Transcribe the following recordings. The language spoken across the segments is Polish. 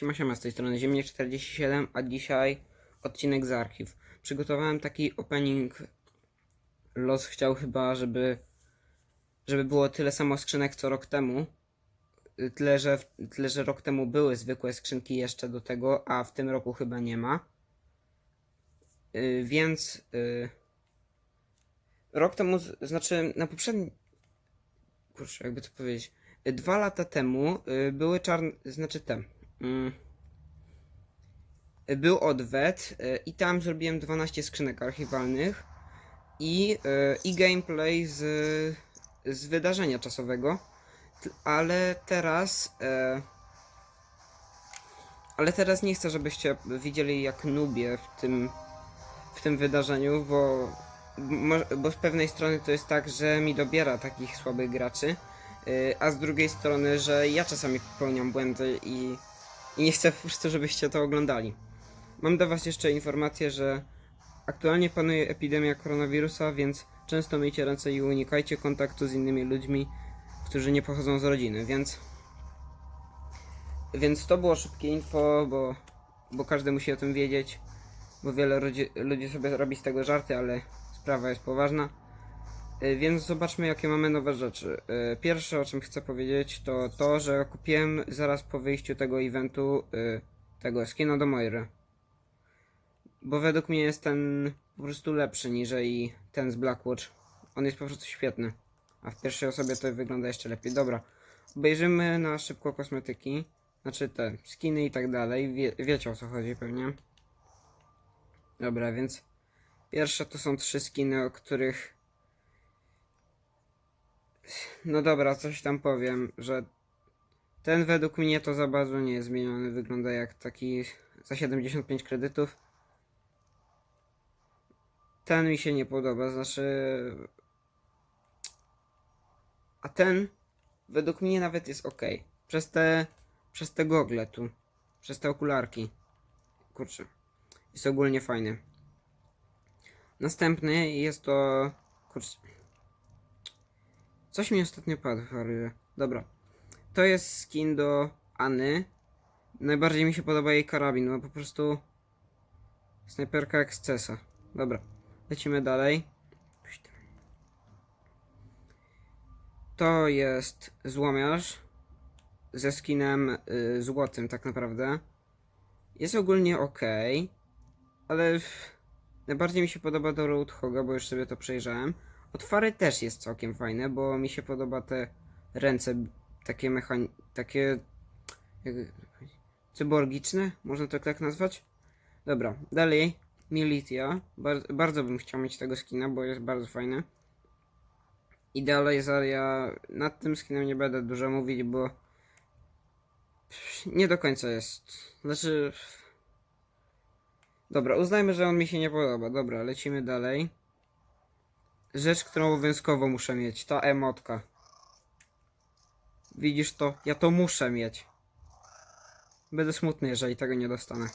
Siema, siema, z tej strony Ziemnie 47, a dzisiaj odcinek z archiw. Przygotowałem taki opening. Los chciał chyba, żeby, żeby było tyle samo skrzynek co rok temu. Tyle że, tyle, że rok temu były zwykłe skrzynki jeszcze do tego, a w tym roku chyba nie ma. Y, Więc y, rok temu, znaczy na poprzednim. Kurczę, jakby to powiedzieć. Dwa lata temu y, były czarne, znaczy te. Mm, był odwet y, i tam zrobiłem 12 skrzynek archiwalnych i, y, i gameplay z, z wydarzenia czasowego. Ale teraz. e, ale teraz nie chcę, żebyście widzieli jak nubię w tym, w tym wydarzeniu, bo, bo z pewnej strony to jest tak, że mi dobiera takich słabych graczy, y, a z drugiej strony, że ja czasami popełniam błędy i, i nie chcę po prostu, żebyście to oglądali. Mam do Was jeszcze informację, że aktualnie panuje epidemia koronawirusa, więc często myjcie ręce i unikajcie kontaktu z innymi ludźmi, którzy nie pochodzą z rodziny, więc. Więc to było szybkie info, bo, bo każdy musi o tym wiedzieć, bo wiele ludzi sobie robi z tego żarty, ale sprawa jest poważna. Y, Więc zobaczmy, jakie mamy nowe rzeczy. Y, Pierwsze, o czym chcę powiedzieć, to to, że kupiłem zaraz po wyjściu tego eventu y, tego skina do Moiry. Bo według mnie jest ten po prostu lepszy niżeli ten z Blackwatch. On jest po prostu świetny. A w pierwszej osobie to wygląda jeszcze lepiej. Dobra, obejrzymy na szybko kosmetyki. Znaczy te skiny i tak dalej. Wie, wiecie o co chodzi pewnie. Dobra, więc pierwsze to są trzy skiny, o których no dobra, coś tam powiem, że ten według mnie to za bardzo nie jest zmieniony. Wygląda jak taki za 75 kredytów. Ten mi się nie podoba, znaczy. A ten według mnie nawet jest ok. Przez te. Przez te gogle tu. Przez te okularki. Kurczę. Jest ogólnie fajny. Następny jest to. Kurczę. Coś mi ostatnio padł, choruje. Dobra. To jest skin do Anny. Najbardziej mi się podoba jej karabin, no po prostu. Snajperka ekscesa. Dobra. Lecimy dalej. To jest złomiarz ze skinem y, złotym, tak naprawdę. Jest ogólnie ok, ale w- najbardziej mi się podoba do Roadhoga, bo już sobie to przejrzałem. Od Fary też jest całkiem fajne, bo mi się podoba te ręce takie mechani... takie... Jak... cyborgiczne? Można to tak nazwać? Dobra, dalej. Militia. Bar bardzo bym chciał mieć tego skina, bo jest bardzo fajny. I dalej Zarya. Nad tym skinem nie będę dużo mówić, bo nie do końca jest. Znaczy. Dobra, uznajmy, że on mi się nie podoba. Dobra, lecimy dalej. Rzecz, którą obowiązkowo muszę mieć, ta emotka. Widzisz to? Ja to muszę mieć. Będę smutny, jeżeli tego nie dostanę.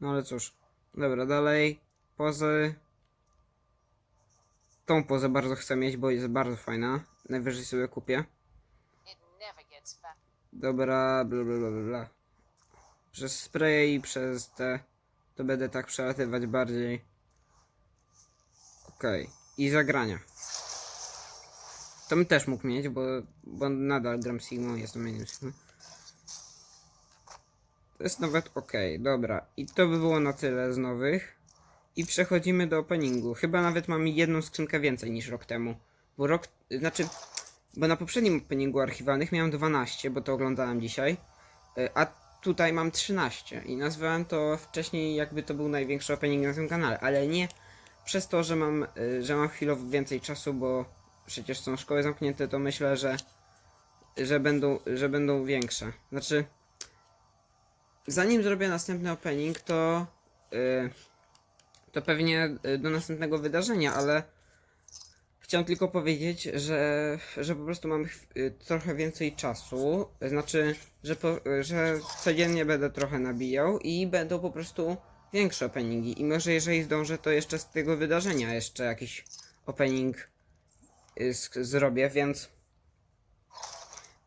No ale cóż. Dobra, dalej. Pozy. Tą pozę bardzo chcę mieć, bo jest bardzo fajna. Najwyżej sobie kupię. Dobra, bla bla bla bla. Przez spray i przez te. To będę tak przelatywać bardziej. Okej. I zagrania. To bym też mógł mieć, bo, bo nadal gram Sigma, jestem mainem Sigma. To jest nawet ok, dobra. I to by było na tyle z nowych. I przechodzimy do openingu. Chyba nawet mam jedną skrzynkę więcej niż rok temu. Bo rok, znaczy, bo na poprzednim openingu archiwalnych miałem 12, bo to oglądałem dzisiaj. y, A tutaj mam 13 i nazwałem to wcześniej jakby to był największy opening na tym kanale, ale nie przez to, że mam, y, że mam chwilowo więcej czasu, bo przecież są szkoły zamknięte, to myślę, że że będą, że będą większe. Znaczy zanim zrobię następny opening, to y, to pewnie y, do następnego wydarzenia, ale chciałem tylko powiedzieć, że, że po prostu mam trochę więcej czasu. Znaczy, że, po, że codziennie będę trochę nabijał i będą po prostu większe openingi. I może jeżeli zdążę, to jeszcze z tego wydarzenia jeszcze jakiś opening y, zrobię, więc.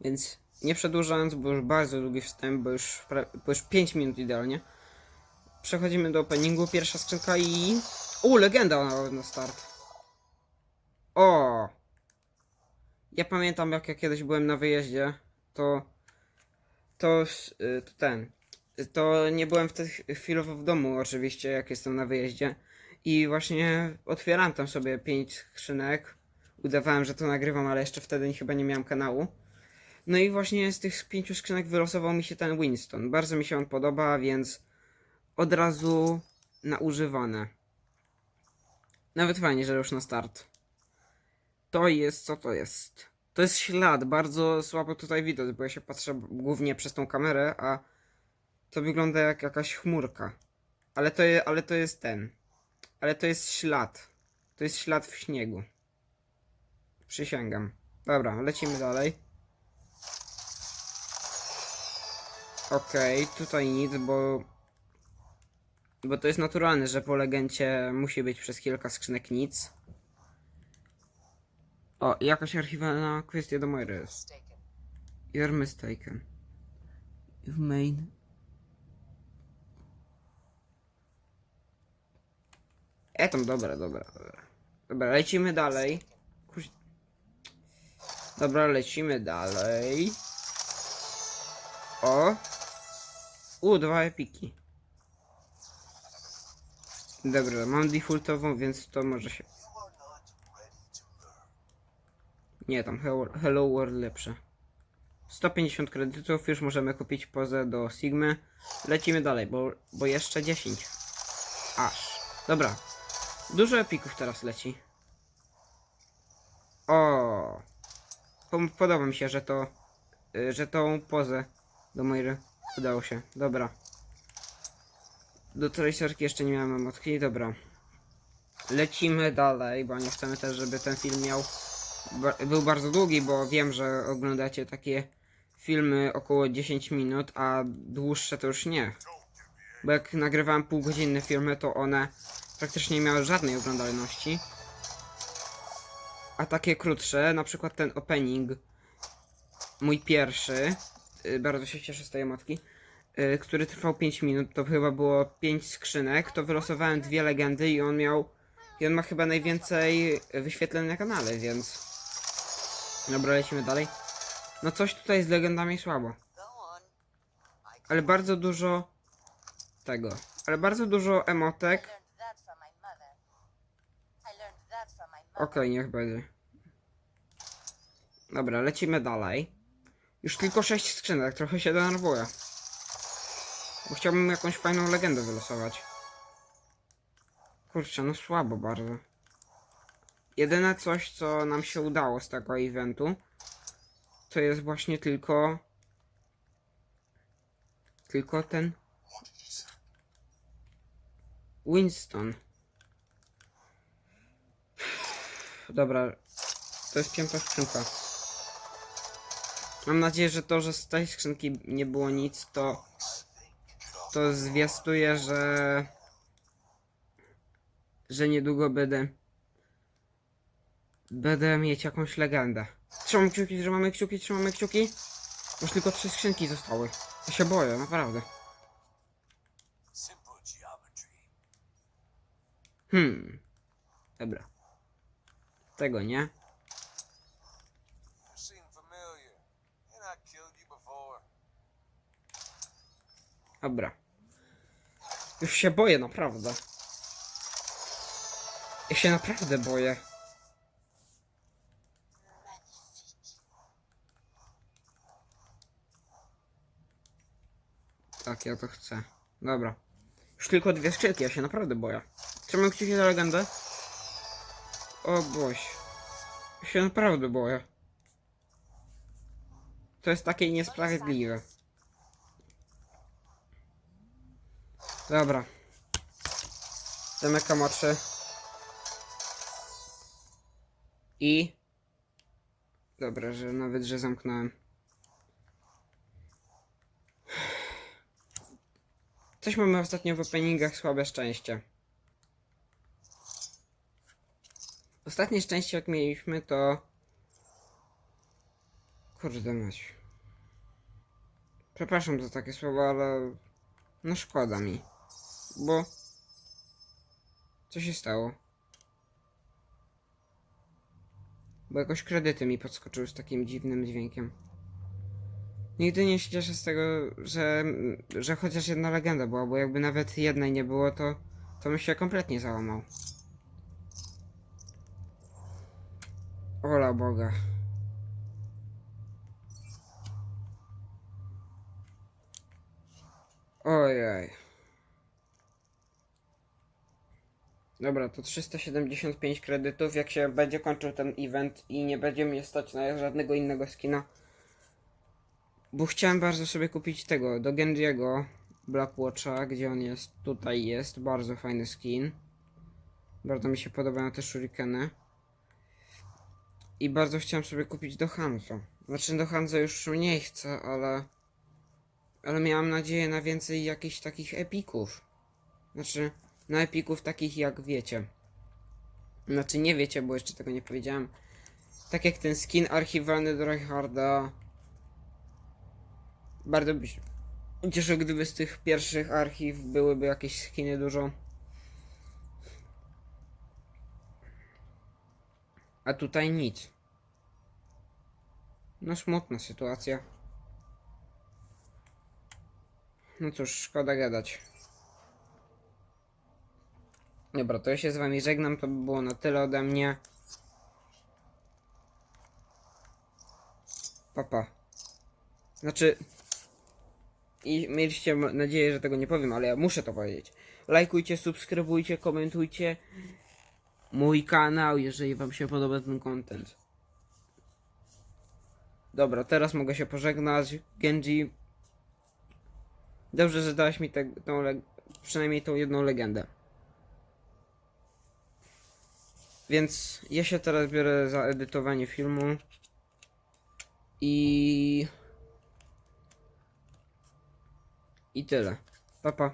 Więc nie przedłużając, bo już bardzo długi wstęp, bo już, bo już 5 minut idealnie. Przechodzimy do openingu, pierwsza skrzynka i... U, legenda na, na start. O! Ja pamiętam jak ja kiedyś byłem na wyjeździe, to... To, y, to ten... To nie byłem wtedy chwilowo w domu oczywiście, jak jestem na wyjeździe. I właśnie otwierałem tam sobie pięć skrzynek. Udawałem, że to nagrywam, ale jeszcze wtedy chyba nie miałem kanału. No i właśnie z tych pięciu skrzynek wylosował mi się ten Winston. Bardzo mi się on podoba, więc od razu na używane. Nawet fajnie, że już na start. To jest, co to jest? To jest ślad, bardzo słabo tutaj widać, bo ja się patrzę głównie przez tą kamerę, a to wygląda jak jakaś chmurka. Ale to, je, ale to jest ten. Ale to jest ślad. To jest ślad w śniegu. Przysięgam. Dobra, lecimy dalej. Okej, tutaj nic, bo... Bo to jest naturalne, że po legencie musi być przez kilka skrzynek nic. O, jakaś archiwalna kwestia do Moiry jest. You're mistaken. You've made... E tam, dobra, dobra, dobra. Dobra, lecimy dalej. Kuś... Dobra, lecimy dalej. O! U, dwa epiki. Dobra, mam defaultową, więc to może się... Nie, tam Hello, World lepsze. 150 kredytów, już możemy kupić pozę do Sigmy. Lecimy dalej, bo, bo jeszcze 10. Aż. Dobra. Dużo epików teraz leci. O. Podoba mi się, że to, y, że tą pozę do mojej udało się. Dobra. Do tracerki jeszcze nie miałem emotki, dobra. Lecimy dalej, bo nie chcemy też, żeby ten film miał był bardzo długi, bo wiem, że oglądacie takie filmy około 10 minut, a dłuższe to już nie. Bo jak nagrywałem półgodzinne filmy, to one praktycznie nie miały żadnej oglądalności. A takie krótsze, na przykład ten opening, mój pierwszy, y, bardzo się cieszę z tej emotki, y, który trwał 5 minut, to chyba było 5 skrzynek, to wylosowałem dwie legendy i on miał, i on ma chyba najwięcej wyświetleń na kanale, więc... Dobra, lecimy dalej. No coś tutaj z legendami słabo. Ale bardzo dużo tego. Ale bardzo dużo emotek. Okej, niech będzie. Dobra, lecimy dalej. Już tylko 6 skrzynek, trochę się denerwuję. Bo chciałbym jakąś fajną legendę wylosować. Kurczę, no słabo bardzo. Jedyne coś, co nam się udało z tego eventu, to jest właśnie tylko... Tylko ten... Winston. Dobra, to jest piąta skrzynka. Mam nadzieję, że to, że z tej skrzynki nie było nic, to to zwiastuje, że że niedługo będę będę mieć jakąś legendę. Trzymam kciuki, trzymamy kciuki, trzymamy kciuki. Już tylko trzy skrzynki zostały. Ja się boję, naprawdę. Hmm. Dobra. You before. Dobra. Już się boję, naprawdę. Ja się naprawdę boję. Tak, ja to chcę. Dobra. Już tylko dwie skrzynki, ja się naprawdę boję. Trzymam kciuki za legendę. O boś. Się naprawdę boję. To jest takie niesprawiedliwe. Dobra. Zamykam oczy. I... Dobra, że nawet, że zamknąłem. Coś mamy ostatnio w openingach słabe szczęście. Ostatnie szczęście jak mieliśmy to... Kurde mać. Przepraszam za takie słowa, ale no szkoda mi. Bo co się stało? Bo jakoś kredyty mi podskoczyły z takim dziwnym dźwiękiem. Nigdy nie się cieszę z tego, że, że chociaż jedna legenda była, bo jakby nawet jednej nie było, to, to bym się kompletnie załamał. Ola Boga. Ojej. Dobra, to 375 kredytów. Jak się będzie kończył ten event i nie będzie mnie stać na żadnego innego skina. Bo chciałem bardzo sobie kupić tego, do Genjiego Blackwatcha, gdzie on jest. Tutaj jest, bardzo fajny skin. Bardzo mi się podobają te shurikeny. I bardzo chciałem sobie kupić do Hanzo. Znaczy do Hanzo już nie chcę, ale... Ale miałam nadzieję na więcej jakichś takich epików. Znaczy, na epików takich jak wiecie. Znaczy nie wiecie, bo jeszcze tego nie powiedziałem. Tak jak ten skin archiwalny do Reinharda. Bardzo by się cieszył, gdyby z tych pierwszych archiw byłyby jakieś skiny dużo. A tutaj nic. No smutna sytuacja. No cóż, szkoda gadać. Dobra, to ja się z wami żegnam, to by było na tyle ode mnie. Papa. Znaczy... I mieliście nadzieję, że tego nie powiem, ale ja muszę to powiedzieć. Lajkujcie, subskrybujcie, komentujcie mój kanał, jeżeli wam się podoba ten content. Dobra, teraz mogę się pożegnać. Genji, Dobrze, że dałeś mi te, tą, przynajmniej tą jedną legendę. Więc ja się teraz biorę za edytowanie filmu. I... I tyle. Pa, pa.